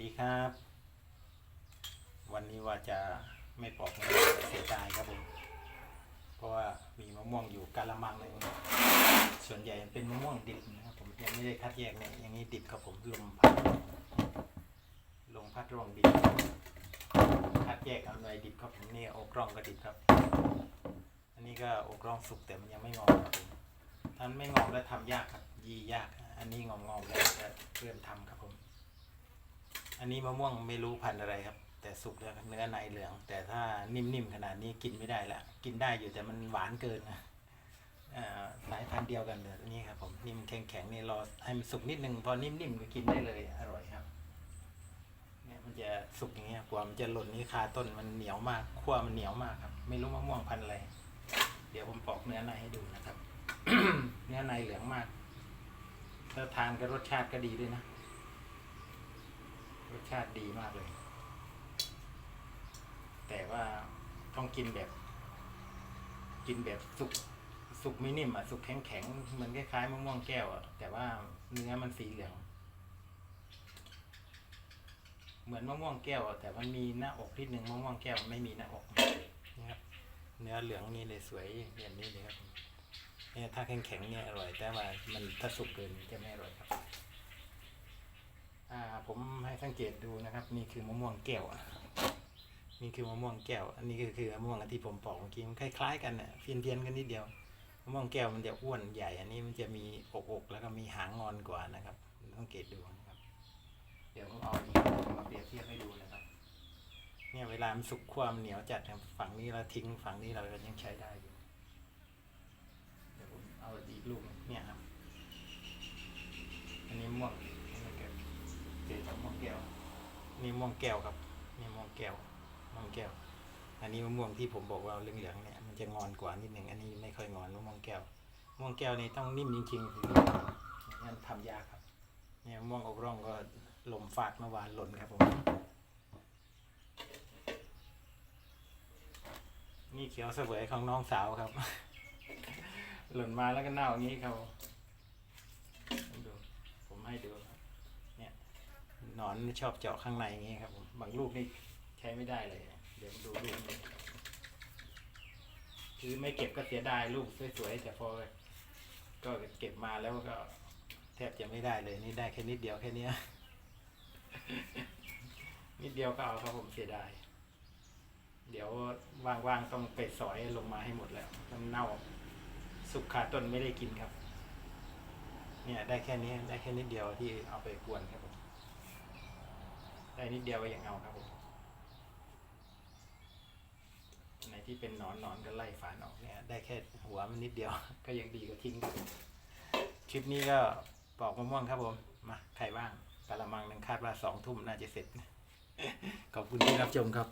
ดีครับ วันนี้ว่าจะไม่ปอกมะม่วงเสียดายครับผม เพราะว่ามีมะม่วงอยู่กะละมังหนึ่งส่วนใหญ่เป็นมะม่วงดิบนะครับผมยังไม่ได้คัดแยกเนี่ยอย่างนี้ดิบครับผมลมพัดลมพัดรองดิบคัดแยกเอาหน่วยดิบครับผมนี่อกร่องก็ดิบครับ อันนี้ก็อกร่องสุกแต่มันยังไม่งอมครับผมถ้าไม่งอมแล้วทำยากครับยียาก อันนี้งอมๆแล้วจะเริ่มทำครับผม อันนี้มะม่วงไม่รู้พันธุ์อะไรครับ แต่สุกแล้วเนื้อในเหลือง แต่ถ้านิ่มๆขนาดนี้กินไม่ได้ละกินได้อยู่แต่มันหวานเกินนะเอ่อสายพันธุ์เดียวกันเลยนี่ครับผมนิ่มแข็งๆนี่รอให้มันสุกนิดนึงพอนิ่มๆก็กินได้เลยอร่อยครับเนี่ยมันจะสุกอย่างเงี้ยกว่ามันจะหล่นนี่คาต้นมันเหนียวมากขั้วมันเหนียวมากครับ ไม่รู้มะม่วงพันธุ์อะไรเดี๋ยวผมปอกเนื้อในให้ดูนะครับ เนื้อในเหลืองมากถ้าทานก็รสชาติก็ดีด้วยนะ รสชาติดีมากเลย แต่ว่าต้องกินแบบ กินแบบสุกสุกไม่นิ่มอะสุกแข็งแข็งเหมือนคล้ายๆมะม่วงแก้วอะแต่ว่าเนื้อมันสีเหลืองเหมือนมะม่วงแก้วอะแต่มันมีหน้าอกนิดนึงมะม่วงแก้วไม่มีหน้าอกนะครับเนื้อเหลืองนี่เลยสวยแบบนี้เลยครับเนี่ยถ้าแข็งแข็งๆเนี่ยอร่อยแต่ว่ามันถ้าสุกเกินจะไม่อร่อยครับ ผมให้สังเกตดูนะครับ นี่คือมะม่วงแก้วนี่คือมะม่วงแก้ว อันนี้ก็คือมะม่วงอันที่ผมปอกเมื่อกี้มันคล้ายๆกันเนี่ยเพี้ยนเพียนๆกันนิดเดียวมะม่วงแก้วมันจะอ้วนใหญ่ อันนี้มันจะมีอกๆแล้วก็มีหางงอนกว่านะครับสังเกตดูนะครับ เดี๋ยวผมเอาอีกมาเปรียบเทียบให้ดูนะครับ เนี่ยเวลามันสุกความเหนียวจัดฝั่งนี้เราทิ้งฝั่งนี้เรายังใช้ได้อยู่เดี๋ยวผมเอาอีกลูกเนี่ยครับอันนี้ม่วง กจากม่วงแก้วนี่ม่วงแก้วครับนี่ม่วงแก้วม่วงแก้ว อันนี้มะม่วงที่ผมบอกว่าเหลืองๆเนี่ยมันจะงอนกว่านิดหนึ่งอันนี้ไม่ค่อยงอนมะม่วงแก้วม่วงแก้วนี่ต้องนิ่มจริงๆถึงงั้นทำยากครับเนี่ยมะม่วงอกร่องก็ลมฟาดเมื่อวานหล่นครับผมนี่เขียวเสวยของน้องสาวครับ หล่นมาแล้วก็เน่าอย่างนี้ครับผมดูผมให้ดู นอนชอบเจาะข้างในอย่างงี้ครับผมบางลูกนี่ใช้ไม่ได้เลย เดี๋ยวมาดูลูกนี้คือไม่เก็บก็เสียดายลูกสวยๆแต่พอก็เก็บมาแล้วก็ แทบจะไม่ได้เลยนี่ได้แค่นิดเดียวแค่เนี้ยนิดเดียวก็เอาครับผมเสียดาย เดี๋ยวว่างๆต้องไปสอยลงมาให้หมดแล้วมันเน่าสุกขาต้นไม่ได้กินครับ เนี่ยได้แค่นี้ได้แค่นิดเดียวที่เอาไปกวนครับผม ได้นิดเดียวก็ยังเอาครับผมในที่เป็นหนอนหนอนก็ไล่ฝานออกเนี่ยได้แค่หัวมันนิดเดียว ก็ยังดีกว่าทิ้งคลิปนี้ก็ปอกมะม่วงครับผมมาใครบ้างกะละมังหนึงคาดว่าสองทุ่มน่าจะเสร็จ ขอบคุณที่รับชมครับ